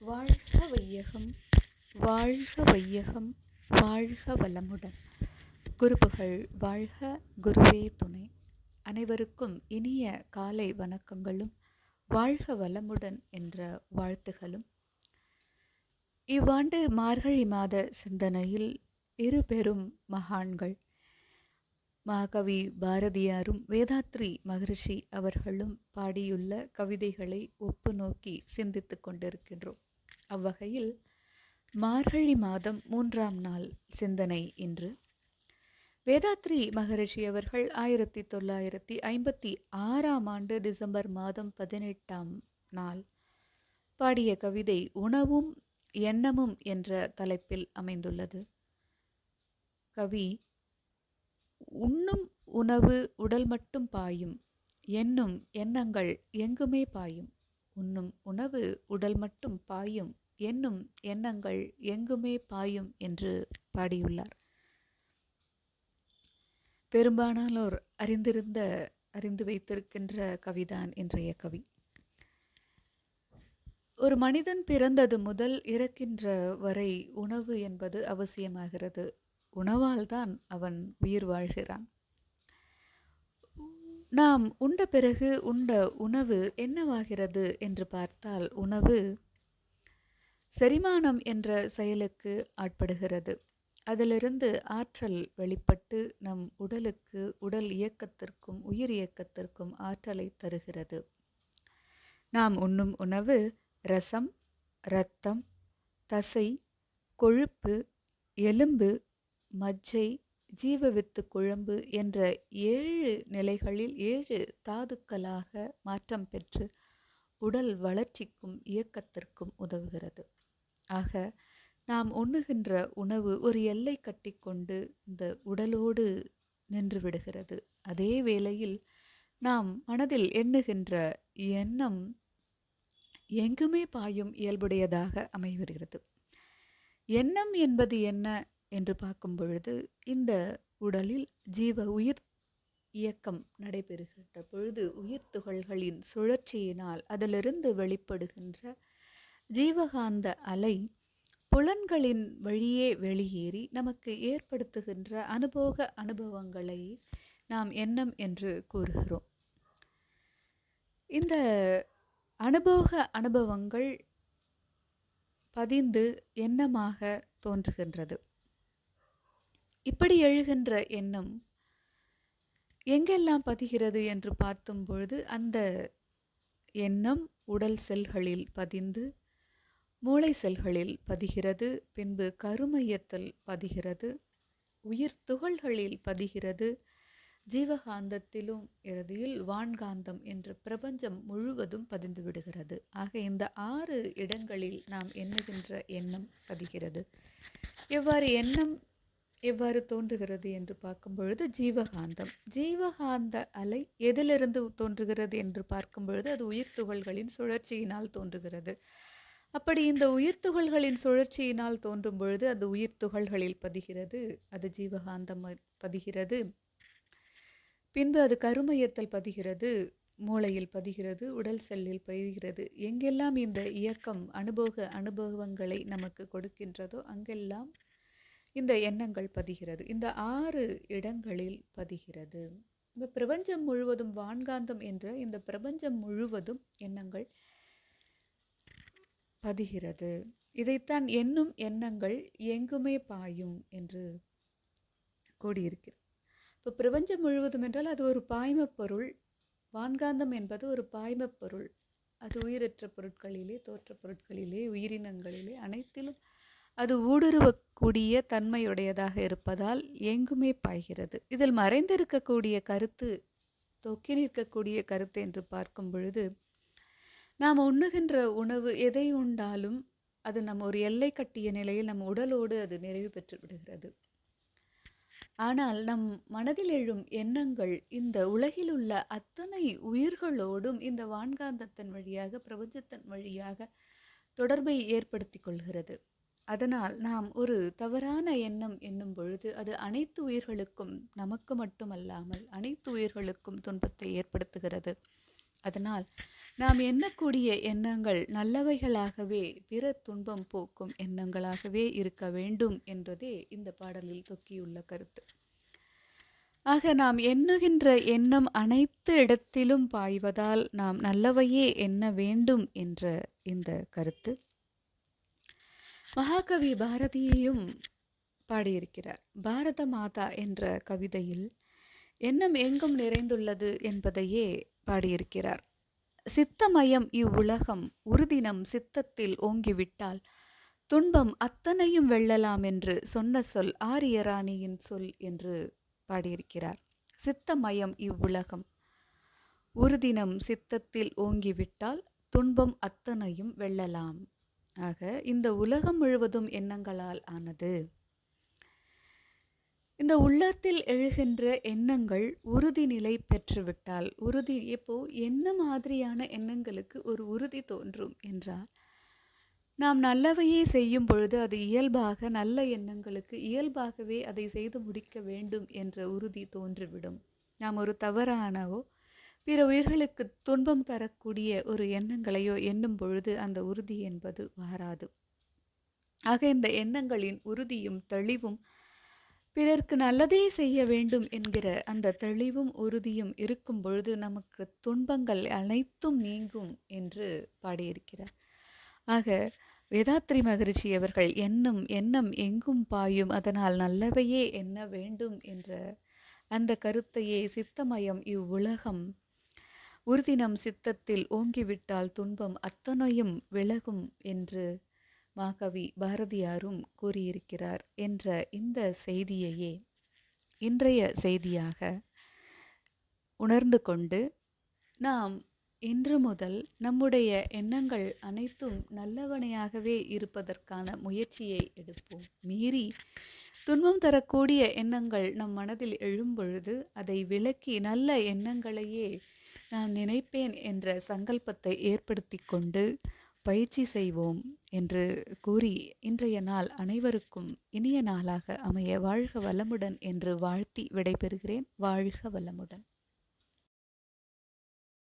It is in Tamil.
வாழ்க வையகம் வாழ்க வையகம் வாழ்க வளமுடன் குருபுகள் வாழ்க குருவே துணை. அனைவருக்கும் இனிய காலை வணக்கங்களும் வாழ்க வளமுடன் என்ற வாழ்த்துகளும். இவ்வாண்டு மார்கழி மாத சிந்தனையில் இரு பெரும் மகான்கள் மகாகவி பாரதியாரும் வேதாத்ரி மகரிஷி அவர்களும் பாடியுள்ள கவிதைகளை ஒப்பு நோக்கி சிந்தித்து கொண்டிருக்கின்றோம். அவ்வகையில் மார்கழி மாதம் மூன்றாம் நாள் சிந்தனை இன்று. வேதாத்ரி மகரிஷி அவர்கள் ஆயிரத்தி தொள்ளாயிரத்தி ஐம்பத்தி ஆறாம் ஆண்டு டிசம்பர் மாதம் பதினெட்டாம் நாள் பாடிய கவிதை உணவும் எண்ணமும் என்ற தலைப்பில் அமைந்துள்ளது. கவி உண்ணும் உணவு உடல் மட்டும் பாயும் என்னும் எண்ணங்கள் எங்குமே பாயும். உண்ணும் உணவு உடல் மட்டும் பாயும் என்னும் எண்ணங்கள் எங்குமே பாயும் என்று பாடியுள்ளார். பெரும்பாலானோர் அறிந்திருந்த அறிந்து வைத்திருக்கின்ற கவிதான் இன்றைய கவி. ஒரு மனிதன் பிறந்தது முதல் இறக்கின்ற வரை உணவு என்பது அவசியமாகிறது. உணவால் தான் அவன் உயிர் வாழ்கிறான். நாம் உண்ட பிறகு உண்ட உணவு என்னவாகிறது என்று பார்த்தால் உணவு செரிமானம் என்ற செயலுக்கு ஆட்படுகிறது. அதிலிருந்து ஆற்றல் வெளிப்பட்டு நம் உடலுக்கு உடல் இயக்கத்திற்கும் உயிர் இயக்கத்திற்கும் ஆற்றலை தருகிறது. நாம் உண்ணும் உணவு ரசம் இரத்தம் தசை கொழுப்பு எலும்பு மஜ்ஜை ஜீவவித்து குழம்பு என்ற ஏழு நிலைகளில் ஏழு தாதுக்களாக மாற்றம் பெற்று உடல் வளர்ச்சிக்கும் இயக்கத்திற்கும் உதவுகிறது. ஆக நாம் உண்ணுகின்ற உணவு ஒரு எல்லை கட்டிக்கொண்டு இந்த உடலோடு நின்று விடுகிறது. அதே வேளையில் நாம் மனதில் எண்ணுகின்ற எண்ணம் எங்குமே பாயும் இயல்புடையதாக அமைவருகிறது எண்ணம் என்பது என்ன? என்று பார்க்கும் பொழுது இந்த உடலில் ஜீவ உயிர் இயக்கம் நடைபெறுகின்ற பொழுது உயிர் துகள்களின் சுழற்சியினால் அதிலிருந்து வெளிப்படுகின்ற ஜீவகாந்த அலை புலன்களின் வழியே வெளியேறி நமக்கு ஏற்படுத்துகின்ற அனுபவ அனுபவங்களை நாம் எண்ணம் என்று கூறுகிறோம். இந்த அனுபவ அனுபவங்கள் பதிந்து எண்ணமாக தோன்றுகின்றது. இப்படி எழுகின்ற எண்ணம் எங்கெல்லாம் பதிகிறது என்று பார்த்தும் பொழுது அந்த எண்ணம் உடல் செல்களில் பதிந்து மூளை செல்களில் பதிகிறது பின்பு கருமையத்தில் பதிகிறது உயிர் துகள்களில் பதிகிறது ஜீவகாந்தத்திலும் இறுதியில் வான்காந்தம் என்ற பிரபஞ்சம் முழுவதும் பதிந்து விடுகிறது. ஆக இந்த ஆறு இடங்களில் நாம் எண்ணுகின்ற எண்ணம் பதிகிறது. எவ்வாறு எண்ணம் எவ்வாறு தோன்றுகிறது என்று பார்க்கும் பொழுது ஜீவகாந்தம். ஜீவகாந்த அலை எதிலிருந்து தோன்றுகிறது என்று பார்க்கும் பொழுது அது உயிர் துகள்களின் சுழற்சியினால் தோன்றுகிறது. அப்படி இந்த உயிர் துகள்களின் சுழற்சியினால் தோன்றும் பொழுது அது உயிர் துகள்களில் பதிகிறது அது ஜீவகாந்தம் பதிகிறது. பின்பு அது கருமையத்தில் பதிகிறது மூளையில் பதிகிறது உடல் செல்லில் பதிகிறது. எங்கெல்லாம் இந்த இயக்கம் அனுபவ அனுபவங்களை நமக்கு கொடுக்கின்றதோ அங்கெல்லாம் இந்த எண்ணங்கள் பதிகிறது. இந்த ஆறு இடங்களில் பதிகிறது. இந்த பிரபஞ்சம் முழுவதும் வான்காந்தம் என்ற இந்த பிரபஞ்சம் முழுவதும் எண்ணங்கள் பதிகிறது. இதைத்தான் எண்ணும் எண்ணங்கள் எங்குமே பாயும் என்று கூடியிருக்கிறது இப்போ பிரபஞ்சம் முழுவதும் என்றால் அது ஒரு பாய்மப்பொருள் வான்காந்தம் என்பது ஒரு பாய்மப்பொருள் அது உயிரற்ற பொருட்களிலே தோற்ற பொருட்களிலே உயிரினங்களிலே அனைத்திலும் அது ஊடுருவக்கூடிய தன்மையுடையதாக இருப்பதால் எங்குமே பாய்கிறது. இதில் மறைந்திருக்கக்கூடிய கருத்து தொக்கி நிற்கக்கூடிய கருத்து என்று பார்க்கும் பொழுது நாம் உண்ணுகின்ற உணவு எதை உண்டாலும் அது நம் ஒரு எல்லை கட்டிய நிலையில் நம் உடலோடு அது நிறைவு பெற்று விடுகிறது. ஆனால் நம் மனதில் எழும் எண்ணங்கள் இந்த உலகில் உள்ள அத்தனை உயிர்களோடும் இந்த வான்காந்தத்தின் வழியாக பிரபஞ்சத்தின் வழியாக தொடர்பை ஏற்படுத்தி கொள்கிறது. அதனால் நாம் ஒரு தவறான எண்ணம் என்னும் பொழுது அது அனைத்து உயிர்களுக்கும் நமக்கு மட்டுமல்லாமல் அனைத்து உயிர்களுக்கும் துன்பத்தை ஏற்படுத்துகிறது. அதனால் நாம் எண்ணக்கூடிய எண்ணங்கள் நல்லவைகளாகவே பிற துன்பம் போக்கும் எண்ணங்களாகவே இருக்க வேண்டும் என்பதே இந்த பாடலில் தொக்கியுள்ள கருத்து. ஆக நாம் எண்ணுகின்ற எண்ணம் அனைத்து இடத்திலும் பாய்வதால் நாம் நல்லவையே எண்ண வேண்டும் என்ற இந்த கருத்து. மகாகவி பாரதியையும் பாடியிருக்கிறார். பாரத மாதா என்ற கவிதையில் எண்ணம் எங்கும் நிறைந்துள்ளது என்பதையே பாடியிருக்கிறார். சித்தமயம் இவ்வுலகம் உறுதினம் சித்தத்தில் ஓங்கிவிட்டால் துன்பம் அத்தனையும் வெல்லலாம் என்று சொன்ன சொல் ஆரியராணியின் சொல் என்று பாடியிருக்கிறார். சித்தமயம் இவ்வுலகம் உறுதினம் சித்தத்தில் ஓங்கிவிட்டால் துன்பம் அத்தனையும் வெல்லலாம் ஆக இந்த உலகம் முழுவதும் எண்ணங்களால் ஆனது. இந்த உள்ளத்தில் எழுகின்ற எண்ணங்கள் உறுதிநிலை பெற்றுவிட்டால் உறுதி இப்போ என்ன மாதிரியான எண்ணங்களுக்கு ஒரு உறுதி தோன்றும் என்றால் நாம் நல்லவையே செய்யும் பொழுது அது இயல்பாக நல்ல எண்ணங்களுக்கு இயல்பாகவே அதை செய்து முடிக்க வேண்டும் என்ற உறுதி தோன்றிவிடும். நாம் ஒரு தவறானவோ பிற உயிர்களுக்கு துன்பம் தரக்கூடிய ஒரு எண்ணங்களையோ எண்ணும் பொழுது அந்த உறுதி என்பது வாராது. ஆக இந்த எண்ணங்களின் உறுதியும் தெளிவும் பிறர்க்கு நல்லதே செய்ய வேண்டும் என்கிற அந்த தெளிவும் உறுதியும் இருக்கும் பொழுது நமக்கு துன்பங்கள் அனைத்தும் நீங்கும் என்று பாடியிருக்கிறார். ஆக வேதாத்ரி மகரிஷி அவர்கள் எண்ணம் எண்ணம் எங்கும் பாயும் அதனால் நல்லவையே எண்ண வேண்டும் என்ற அந்த கருத்தையே சித்தமயம் இவ்வுலகம் உறுதினம் சித்தத்தில் ஓங்கிவிட்டால் துன்பம் அத்தனையும் விலகும் என்று மாகவி பாரதியாரும் கூறியிருக்கிறார் என்ற இந்த செய்தியையே இன்றைய செய்தியாக உணர்ந்து கொண்டு நாம் இன்று முதல் நம்முடைய எண்ணங்கள் அனைத்தும் நல்லவனையாகவே இருப்பதற்கான முயற்சியை எடுப்போம். மீறி துன்பம் தரக்கூடிய எண்ணங்கள் நம் மனதில் எழும்பொழுது அதை விலக்கி நல்ல எண்ணங்களையே நான் நினைப்பேன் என்ற சங்கல்பத்தை ஏற்படுத்தி கொண்டு பயிற்சி செய்வோம் என்று கூறி இன்றைய நாள் அனைவருக்கும் இனிய நாளாக அமைய வாழ்க வளமுடன் என்று வாழ்த்தி விடைபெறுகிறேன். வாழ்க வளமுடன்.